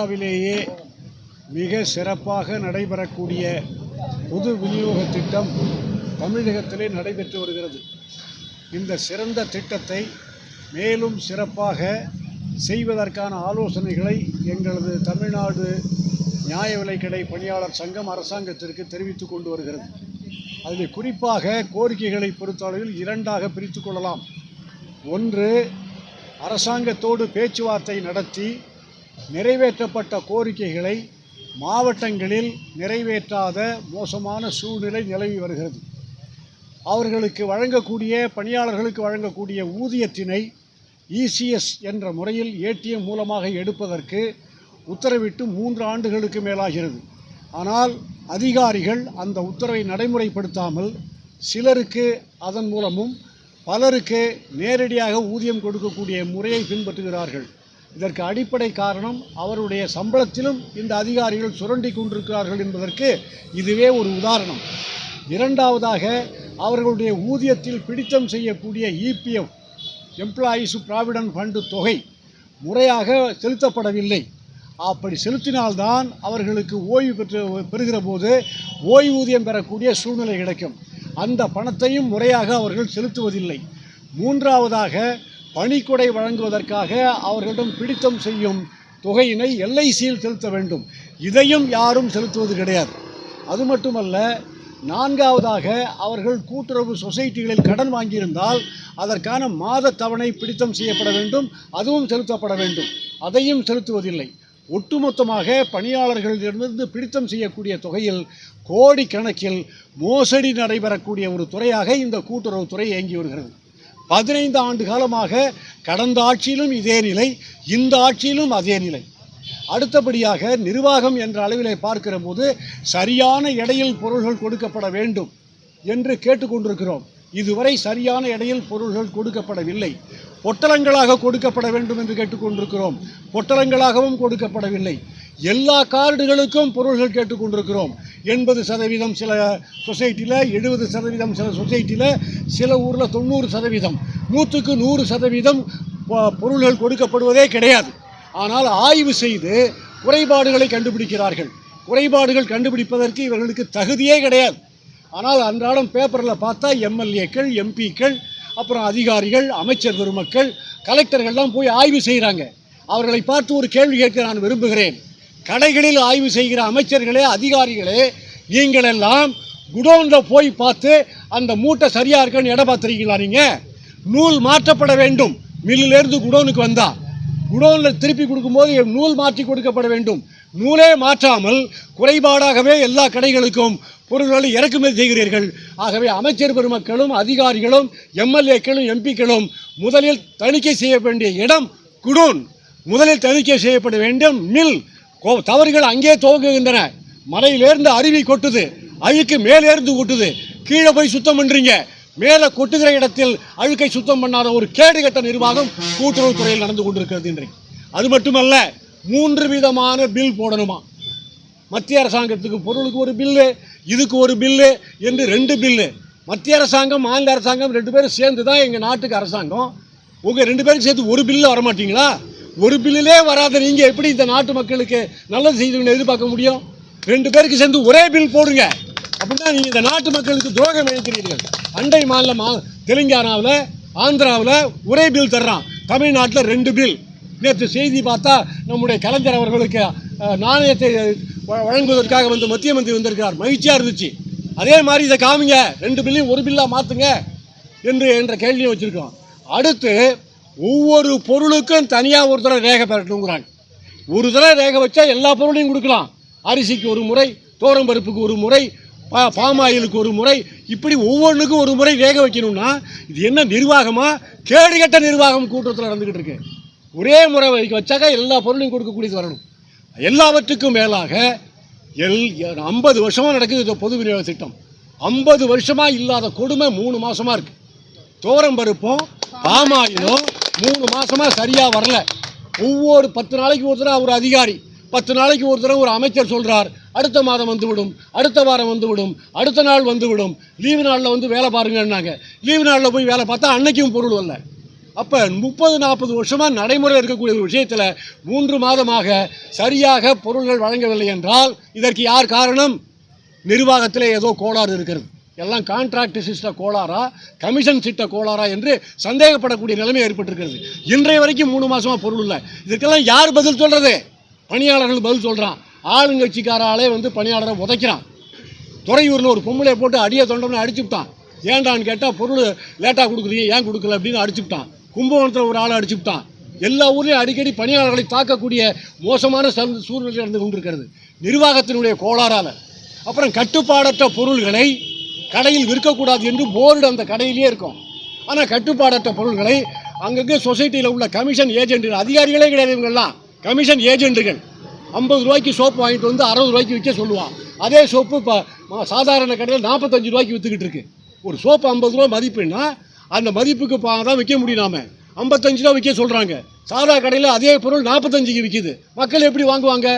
இந்தியாவிலேயே மிக சிறப்பாக நடைபெறக்கூடிய பொது விநியோக திட்டம் தமிழகத்திலே நடைபெற்று வருகிறது. இந்த சிறந்த திட்டத்தை மேலும் சிறப்பாக செய்வதற்கான ஆலோசனைகளை எங்களது தமிழ்நாடு நியாய விலைக்கடை பணியாளர் சங்கம் அரசாங்கத்திற்கு தெரிவித்து கொண்டு வருகிறது. அதில் குறிப்பாக கோரிக்கைகளை பொறுத்தளவில் இரண்டாக பிரித்து கொள்ளலாம். ஒன்று அரசாங்கத்தோடு பேச்சுவார்த்தை நடத்தி நிறைவேற்றப்பட்ட கோரிக்கைகளை மாவட்டங்களில் நிறைவேற்றாத மோசமான சூழ்நிலை நிலவி வருகிறது. அவர்களுக்கு வழங்கக்கூடிய பணியாளர்களுக்கு வழங்கக்கூடிய ஊதியத்தினை இசிஎஸ் என்ற முறையில் ஏடிஎம் மூலமாக எடுப்பதற்கு உத்தரவிட்டு மூன்று ஆண்டுகளுக்கு மேலாகிறது. ஆனால் அதிகாரிகள் அந்த உத்தரவை நடைமுறைப்படுத்தாமல் சிலருக்கு அதன் மூலமும் பலருக்கு நேரடியாக ஊதியம் கொடுக்கக்கூடிய முறையை பின்பற்றுகிறார்கள். இதற்கு அடிப்படை காரணம் அவருடைய சம்பளத்திலும் இந்த அதிகாரிகள் சுரண்டி கொண்டிருக்கிறார்கள் என்பதற்கு இதுவே ஒரு உதாரணம். இரண்டாவதாக அவர்களுடைய ஊதியத்தில் பிடித்தம் செய்யக்கூடிய இபிஎஃப் எம்ப்ளாயீஸ் ப்ராவிடன்ட் ஃபண்டு தொகை முறையாக செலுத்தப்படவில்லை. அப்படி செலுத்தினால்தான் அவர்களுக்கு ஓய்வு பெற்று பெறுகிற போது ஓய்வூதியம் பெறக்கூடிய சூழ்நிலை கிடைக்கும். அந்த பணத்தையும் முறையாக அவர்கள் செலுத்துவதில்லை. மூன்றாவதாக பணிக்கொடை வழங்குவதற்காக அவர்களிடம் பிடித்தம் செய்யும் தொகையினை எல்ஐசியில் செலுத்த வேண்டும். இதையும் யாரும் செலுத்துவது கிடையாது. அது மட்டுமல்ல நான்காவதாக அவர்கள் கூட்டுறவு சொசைட்டிகளில் கடன் வாங்கியிருந்தால் அதற்கான மாத தவணை பிடித்தம் செய்யப்பட வேண்டும் அதுவும் செலுத்தப்பட வேண்டும். அதையும் செலுத்துவதில்லை. ஒட்டுமொத்தமாக பணியாளர்களிடமிருந்து பிடித்தம் செய்யக்கூடிய தொகையில் கோடிக்கணக்கில் மோசடி நடைபெறக்கூடிய ஒரு துறையாக இந்த கூட்டுறவுத்துறை இயங்கி வருகிறது. பதினைந்து ஆண்டு காலமாக கடந்த ஆட்சியிலும் இதே நிலை இந்த ஆட்சியிலும் அதே நிலை. அடுத்தபடியாக நிர்வாகம் என்ற அளவிலே பார்க்கிற போது சரியான எடையில் பொருள்கள் கொடுக்கப்பட வேண்டும் என்று கேட்டுக்கொண்டிருக்கிறோம் இதுவரை சரியான எடையில் பொருள்கள் கொடுக்கப்படவில்லை. பொட்டலங்களாக கொடுக்கப்பட வேண்டும் என்று கேட்டுக்கொண்டிருக்கிறோம் பொட்டலங்களாகவும் கொடுக்கப்படவில்லை. எல்லா கார்டுகளுக்கும் பொருள்கள் கேட்டுக்கொண்டிருக்கிறோம் எண்பது சதவீதம் சில சொசைட்டியில் எழுபது சதவீதம் சில சொசைட்டியில் சில ஊரில் தொண்ணூறு சதவீதம். நூற்றுக்கு நூறு சதவீதம் பொருள்கள் கொடுக்கப்படுவதே கிடையாது. ஆனால் ஆய்வு செய்து குறைபாடுகளை கண்டுபிடிக்கிறார்கள். குறைபாடுகள் கண்டுபிடிப்பதற்கு இவர்களுக்கு தகுதியே கிடையாது. ஆனால் அன்றாடம் பேப்பரில் பார்த்தா எம்எல்ஏக்கள் எம்பிக்கள் அப்புறம் அதிகாரிகள் அமைச்சர் பெருமக்கள் கலெக்டர்கள்லாம் போய் ஆய்வு செய்கிறாங்க அவர்களை பார்த்து ஒரு கேள்வி கேட்க நான் விரும்புகிறேன். கடைகளில் ஆய்வு செய்கிற அமைச்சர்களே அதிகாரிகளே நீங்கள் எல்லாம் குடோனில் போய் பார்த்து அந்த மூட்டை சரியாக இருக்கான்னு எடை பார்த்துருக்கீங்களா நீங்கள் நூல் மாற்றப்பட வேண்டும். மில்லிலேருந்து குடோனுக்கு வந்தா. குடோனில் திருப்பி கொடுக்கும்போது நூல் மாற்றி கொடுக்கப்பட வேண்டும். நூலே மாற்றாமல் குறைபாடாகவே எல்லா கடைகளுக்கும் பொருள்களை இறக்குமதி செய்கிறீர்கள். ஆகவே அமைச்சர் பெருமக்களும் அதிகாரிகளும் எம்எல்ஏக்களும் எம்பிக்களும் முதலில் தணிக்கை செய்ய வேண்டிய இடம் குடோன். முதலில் தணிக்கை செய்யப்பட வேண்டும் மில். கோ- தவறுகள் அங்கே துவங்குகின்றன. மலையிலேருந்து அருவி கொட்டுது. அழுக்கு மேலேருந்து கொட்டுது. கீழே போய் சுத்தம் பண்ணுறீங்க மேலே கொட்டுகிற இடத்தில் அழுக்கை சுத்தம் பண்ணாத ஒரு கேடுகட்ட நிர்வாகம் கூட்டுறவுத்துறையில் நடந்து கொண்டிருக்கிறது இன்றைக்கு. அது மட்டுமல்ல மூன்று விதமான பில் போடணுமா? மத்திய அரசாங்கத்துக்கு பொருளுக்கு ஒரு பில்லு இதுக்கு ஒரு பில்லு என்று ரெண்டு பில்லு. மத்திய அரசாங்கம் மாநில அரசாங்கம் ரெண்டு பேரும் சேர்ந்து தான் எங்கள் நாட்டுக்கு அரசாங்கம். உங்கள் ரெண்டு பேரும் சேர்த்து ஒரு பில்லு வரமாட்டிங்களா? ஒரு பில்லிலே வராத நீங்கள் எப்படி இந்த நாட்டு மக்களுக்கு நல்லது செய்துன்னு எதிர்பார்க்க முடியும்? ரெண்டு பேருக்கு சேர்ந்து ஒரே பில் போடுங்க. அப்படின்னா நீங்கள் இந்த நாட்டு மக்களுக்கு துரோகம் இழைக்கிறீர்கள் அண்டை மாநிலம் தெலுங்கானாவில் ஆந்திராவில் ஒரே பில் தர்றான். தமிழ்நாட்டில் ரெண்டு பில் நேற்று செய்தி பார்த்தா நம்முடைய கலைஞர் அவர்களுக்கு நாணயத்தை வ- வழங்குவதற்காக வந்து மத்திய மந்திரி வந்திருக்கிறார். மகிழ்ச்சியாக இருந்துச்சு. அதே மாதிரி இதை காமிங்க. ரெண்டு பில்லையும் ஒரு பில்லாக மாற்றுங்க என்று என்ற கேள்வியை வச்சுருக்கோம். அடுத்து ஒவ்வொரு பொருளுக்கும் தனியாக ஒரு தடவை ரேகை பெறட்டுங்கிறாங்க ஒரு தடவை ரேகை வச்சா எல்லா பொருளையும் கொடுக்கலாம். அரிசிக்கு ஒரு முறை தோரம்பருப்புக்கு ஒரு முறை பா பாம் ஆயிலுக்கு ஒரு முறை இப்படி ஒவ்வொன்றுக்கும் ஒரு முறை வேக வைக்கணும்னா இது என்ன நிர்வாகமா? கேடுகட்ட நிர்வாகம் கூட்டத்தில் நடந்துக்கிட்டு இருக்கு. ஒரே முறை வைக்க வச்சாக்கா எல்லா பொருளையும் கொடுக்கக்கூடியது வரணும். எல்லாவற்றுக்கும் மேலாக எல் ஐம்பது வருஷமாக நடக்குது இந்த பொது விநியோக திட்டம். ஐம்பது வருஷமாக இல்லாத கொடுமை மூணு மாதமாக இருக்கு. தோரம் பருப்பும் பாமாயிலும் மூணு மாதமாக சரியாக வரல. ஒவ்வொரு பத்து நாளைக்கு ஒரு தடவை ஒரு அதிகாரி பத்து நாளைக்கு ஒரு தடவை ஒரு அமைச்சர் சொல்கிறார் அடுத்த மாதம் வந்துவிடும் அடுத்த வாரம் வந்துவிடும் அடுத்த நாள் வந்துவிடும். லீவு நாளில் வந்து வேலை பாருங்கன்னாங்க. லீவு நாளில் போய் வேலை பார்த்தா அன்னைக்கும் பொருள் வரல. அப்போ முப்பது நாற்பது வருஷமாக நடைமுறையில் இருக்கக்கூடிய ஒரு விஷயத்தில் மூன்று மாதமாக சரியாக பொருள்கள் வழங்கவில்லை என்றால் இதற்கு யார் காரணம்? நிர்வாகத்தில் ஏதோ கோளாறு இருக்கிறது. எல்லாம் கான்ட்ராக்ட் சிஸ்ட கோளாறா கமிஷன் சிட்ட கோளாறா என்று சந்தேகப்படக்கூடிய நிலைமை ஏற்பட்டிருக்கிறது. இன்றைய வரைக்கும் மூணு மாதமாக பொருள் இல்லை. இதுக்கெல்லாம் யார் பதில் சொல்கிறது பணியாளர்கள் பதில் சொல்கிறான் ஆளுங்கட்சிக்காராலே வந்து பணியாளரை உதைக்கிறான். துறையூரில் ஒரு பொம்பளை போட்டு அடியை தொண்டம்னு அடிச்சுவிட்டான் ஏன்டான்னு கேட்டால் பொருள் லேட்டாக கொடுக்குறீங்க ஏன் கொடுக்கல அப்படின்னு அடிச்சுவிட்டான் கும்பகோணத்தில் ஒரு ஆளை அடிச்சுவிட்டான் எல்லா ஊர்லேயும் அடிக்கடி பணியாளர்களை தாக்கக்கூடிய மோசமான சூழ்~ சூழ்நிலை நடந்து கொண்டிருக்கிறது. நிர்வாகத்தினுடைய கோளாறால். அப்புறம் கட்டுப்பாடற்ற பொருள்களை கடையில் விற்கக்கூடாது என்று போர்டு அந்த கடையிலேயே இருக்கும். ஆனால் கட்டுப்பாடற்ற பொருள்களை அங்கங்கே சொசைட்டியில் உள்ள கமிஷன் ஏஜென்ட்டுகள் அதிகாரிகளே கிடையாது இவங்கெல்லாம். கமிஷன் ஏஜென்ட்டுகள். ஐம்பது ரூபாய்க்கு சோப்பு வாங்கிட்டு வந்து அறுபது ரூபாய்க்கு விற்க சொல்லுவான் அதே சோப்பு இப்போ சாதாரண கடையில் நாற்பத்தஞ்சு ரூபாய்க்கு விற்றுக்கிட்டு இருக்கு. ஒரு சோப்பு ஐம்பது ரூபா மதிப்புன்னா அந்த மதிப்புக்கு தான் விற்க முடியும் நாம. ஐம்பத்தஞ்சு ரூபா விற்க சொல்கிறாங்க சாதா கடையில் அதே பொருள் நாற்பத்தஞ்சுக்கு விற்கிது மக்கள் எப்படி வாங்குவாங்க?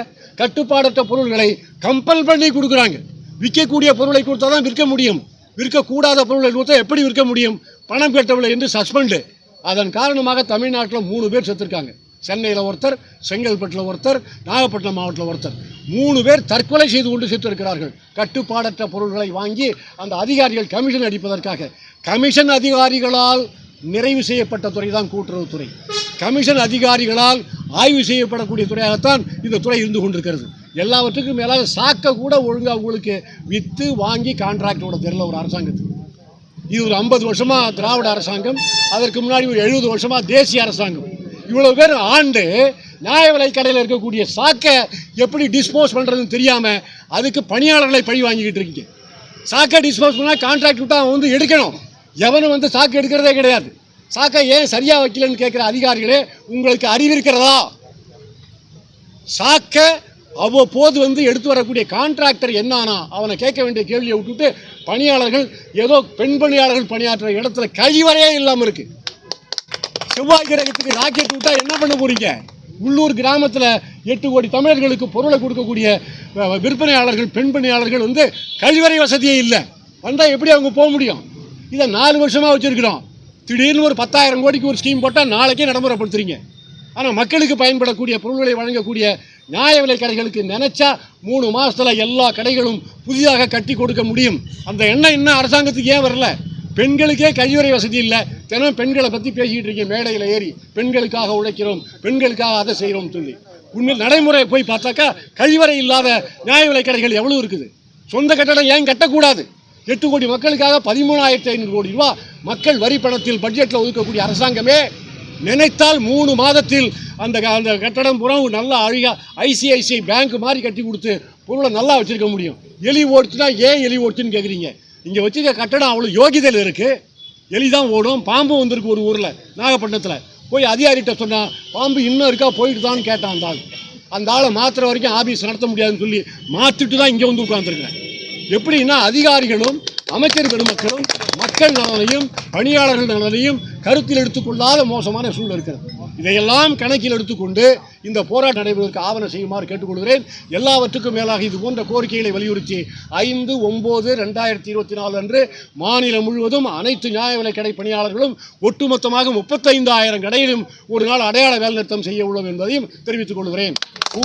கட்டுப்பாடற்ற பொருள்களை கம்பல் பண்ணி கொடுக்குறாங்க. விற்கக்கூடிய பொருளை கொடுத்தா தான் விற்க முடியும். விற்கக்கூடாத பொருளை கொடுத்தா எப்படி விற்க முடியும்? பணம் கட்டவில்லை என்று சஸ்பெண்டு. அதன் காரணமாக தமிழ்நாட்டில் மூணு பேர் செத்துருக்காங்க. சென்னையில் ஒருத்தர் செங்கல்பட்டில் ஒருத்தர் நாகப்பட்டினம் மாவட்டத்தில் ஒருத்தர். மூணு பேர் தற்கொலை செய்து கொண்டு செத்திருக்கிறார்கள். கட்டுப்பாடற்ற பொருள்களை வாங்கி அந்த அதிகாரிகள் கமிஷன் அடிப்பதற்காக. கமிஷன் அதிகாரிகளால் நிறைவு செய்யப்பட்ட துறை தான் கூட்டுறவுத்துறை கமிஷன் அதிகாரிகளால் ஆய்வு செய்யப்படக்கூடிய துறையாகத்தான் இந்த துறை இருந்து கொண்டிருக்கிறது. எல்லாவற்றுக்கும் மேலாக சாக்க கூட ஒழுங்காக உங்களுக்கு விற்று வாங்கி கான்ட்ராக்டோட தெரியல ஒரு அரசாங்கத்துக்கு. இது ஒரு ஐம்பது வருஷமாக திராவிட அரசாங்கம் அதற்கு முன்னாடி ஒரு எழுபது வருஷமாக தேசிய அரசாங்கம். இவ்வளவு பேர் ஆண்டு நியாய விலை கடையில் இருக்கக்கூடிய சாக்கை எப்படி டிஸ்போஸ் பண்ணுறதுன்னு தெரியாமல் அதுக்கு பணியாளர்களை பழி வாங்கிக்கிட்டு இருக்கீங்க. சாக்கை டிஸ்போஸ் பண்ணால் கான்ட்ராக்ட் விட்டு அவன் வந்து எடுக்கணும். எவனும் வந்து சாக்கு எடுக்கிறதே கிடையாது. சாக்கை ஏன் சரியாக வைக்கலன்னு கேட்குற அதிகாரிகளே உங்களுக்கு அறிவு இருக்கிறதா? அவ்வப்போது வந்து எடுத்து வரக்கூடிய கான்ட்ராக்டர் என்னானா? அவனை கேட்க வேண்டிய கேள்வியை விட்டுட்டு பணியாளர்கள் ஏதோ பெண் பணியாளர்கள் பணியாற்றுற இடத்துல கழிவறையே இல்லாமல் இருக்குது செவ்வாய் கிரகத்துக்கு ராக்கெட் விட்டால் என்ன பண்ண போறீங்க? உள்ளூர் கிராமத்தில் எட்டு கோடி தமிழர்களுக்கு பொருளை கொடுக்கக்கூடிய விற்பனையாளர்கள் பெண் பணியாளர்கள் வந்து கழிவறை வசதியே இல்லை. வந்தால் எப்படி அவங்க போக முடியும்? இதை நாலு வருஷமாக வச்சுருக்கிறோம். திடீர்னு ஒரு பத்தாயிரம் கோடிக்கு ஒரு ஸ்கீம் போட்டால் நாளைக்கே நடைமுறைப்படுத்துறீங்க. ஆனால் மக்களுக்கு பயன்படக்கூடிய பொருள்களை வழங்கக்கூடிய நியாய விலை கடைகளுக்கு நினச்சா மூணு மாதத்தில் எல்லா கடைகளும் புதிதாக கட்டி கொடுக்க முடியும். அந்த எண்ணம் இன்னும் அரசாங்கத்துக்கு ஏன் வரல? பெண்களுக்கே கழிவறை வசதி இல்லை. தினம் பெண்களை பற்றி பேசிக்கிட்டு இருக்கீங்க மேடையில் ஏறி. பெண்களுக்காக உழைக்கிறோம் பெண்களுக்காக அதை செய்கிறோம் சொல்லி. உண்மையில் நடைமுறை போய் பார்த்தாக்கா கழிவறை இல்லாத நியாய விலை கடைகள் எவ்வளோ இருக்குது? சொந்த கட்டடம் ஏன் கட்டக்கூடாது? எட்டு கோடி மக்களுக்காக பதிமூணாயிரத்தி ஐநூறு கோடி ரூபா மக்கள் வரி பணத்தில் பட்ஜெட்டில் ஒதுக்கக்கூடிய அரசாங்கமே நினைத்தால் மூணு மாதத்தில் அந்த க- அந்த கட்டடம் புறம் நல்லா அழகாக ஐசிஐசிஐ பேங்க் மாதிரி கட்டி கொடுத்து பொருளை நல்லா வச்சுருக்க முடியும். எலி ஓட்டுனா ஏன் எலி ஓட்டுன்னு கேட்குறீங்க இங்கே வச்சிருக்க கட்டடம் அவ்வளோ யோகிதையில் இருக்குது எலி தான் ஓடும் பாம்பு வந்திருக்கு ஒரு ஊரில் நாகப்பட்டினத்தில். போய் அதிகாரிகிட்ட சொன்னால் பாம்பு இன்னும் இருக்கா போயிட்டு தான் கேட்டான் அந்த ஆள். அந்த ஆளை மாற்றுற வரைக்கும் ஆபீஸ் நடத்த முடியாதுன்னு சொல்லி மாற்றிட்டு தான் இங்கே வந்து உட்காந்துருக்கேன் எப்படின்னா அதிகாரிகளும் அமைச்சர் பெருமக்களும் மக்கள் நலனையும் பணியாளர்கள் நலனையும் கருத்தில் எடுத்துக்கொள்ளாத மோசமான சூழல் இருக்கிறது. இதையெல்லாம் கணக்கில் எடுத்துக்கொண்டு இந்த போராட்டம் நடைபெறுவதற்கு ஆவணம் செய்யுமாறு கேட்டுக்கொள்கிறேன் எல்லாவற்றுக்கும் மேலாக இது போன்ற கோரிக்கைகளை வலியுறுத்தி ஐந்து ஒம்பது ரெண்டாயிரத்தி இருபத்தி நாலு அன்று மாநிலம் முழுவதும் அனைத்து நியாய விலைக்கடை பணியாளர்களும் ஒட்டுமொத்தமாக முப்பத்தைந்தாயிரம் கடையிலும் ஒரு நாள் அடையாள வேலைநிறுத்தம் செய்ய உள்ளோம் என்பதையும் தெரிவித்துக் கொள்கிறேன் உ.